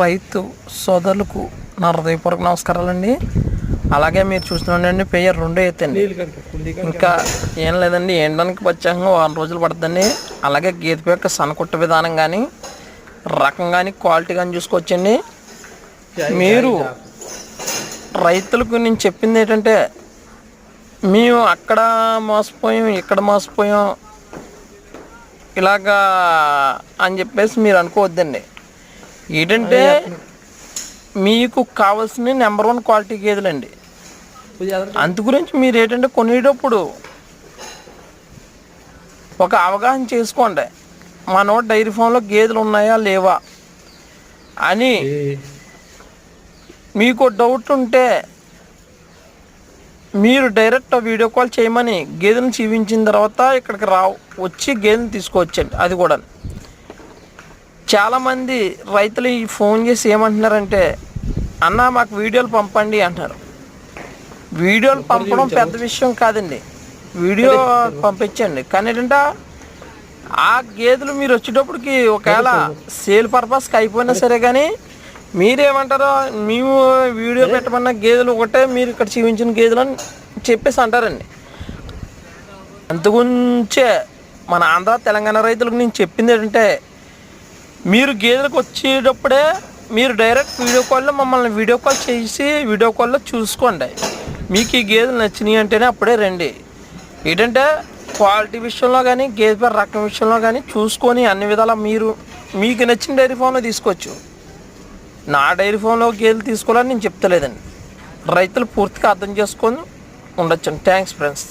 రైతు సోదరులకు నా హృదయపూర్వక నమస్కారాలండి. అలాగే మీరు చూస్తున్నాండి పేరు రెండో ఎత్తండి. ఇంకా ఏం లేదండి ఎండడానికి ప్రత్యేకంగా వారం రోజులు పడుతుందండి. అలాగే గీత యొక్క సనకుట్ట విధానం కానీ రకం కానీ క్వాలిటీ కానీ చూసుకోవచ్చండి. మీరు రైతులకు నేను చెప్పింది ఏంటంటే మేము అక్కడ మోసపోయాం ఇక్కడ మోసపోయాం ఇలాగా అని చెప్పేసి మీరు అనుకోవద్దండి. ఏంటంటే మీకు కావాల్సిన నెంబర్ వన్ క్వాలిటీ గేదెలండి. అందు గురించి మీరు ఏంటంటే కొనేటప్పుడు ఒక అవగాహన చేసుకోండి. మన డైరీ ఫామ్లో గేదెలు ఉన్నాయా లేవా అని మీకు డౌట్ ఉంటే మీరు డైరెక్ట్ వీడియో కాల్ చేయమని గేదెలను చూపించిన తర్వాత ఇక్కడికి రా వచ్చి గేదెని తీసుకోవచ్చండి. అది కూడా చాలామంది రైతులు ఈ ఫోన్ చేసి ఏమంటున్నారంటే అన్న మాకు వీడియోలు పంపండి అంటారు వీడియోలు పంపడం పెద్ద విషయం కాదండి. వీడియో పంపించండి. కానీ ఏంటంటే ఆ గేదెలు మీరు వచ్చేటప్పటికి ఒకవేళ సేల్ పర్పస్కి అయిపోయినా సరే కానీ మీరేమంటారో మేము వీడియో పెట్టమన్న గేదెలు ఒకటే మీరు ఇక్కడ చూపించిన గేదెలు అని చెప్పేసి అంటారండి. అంతగుంచే మన ఆంధ్ర తెలంగాణ రైతులకు నేను చెప్పింది ఏంటంటే మీరు గేదెలకు వచ్చేటప్పుడే మీరు డైరెక్ట్ వీడియో కాల్లో మమ్మల్ని వీడియో కాల్ చేసి వీడియో కాల్లో చూసుకోండి. మీకు ఈ గేదెలు నచ్చినాయి అంటేనే అప్పుడే రండి. ఏంటంటే క్వాలిటీ విషయంలో కానీ గేదె పేరు రకం విషయంలో కానీ చూసుకొని అన్ని విధాలా మీరు మీకు నచ్చిన డైరీ ఫామ్లో తీసుకోవచ్చు. నా డైరీ ఫామ్లో గేదెలు తీసుకోవాలని నేను చెప్తలేదండి. రైతులు పూర్తిగా అర్థం చేసుకొని ఉండొచ్చు థ్యాంక్స్ ఫ్రెండ్స్.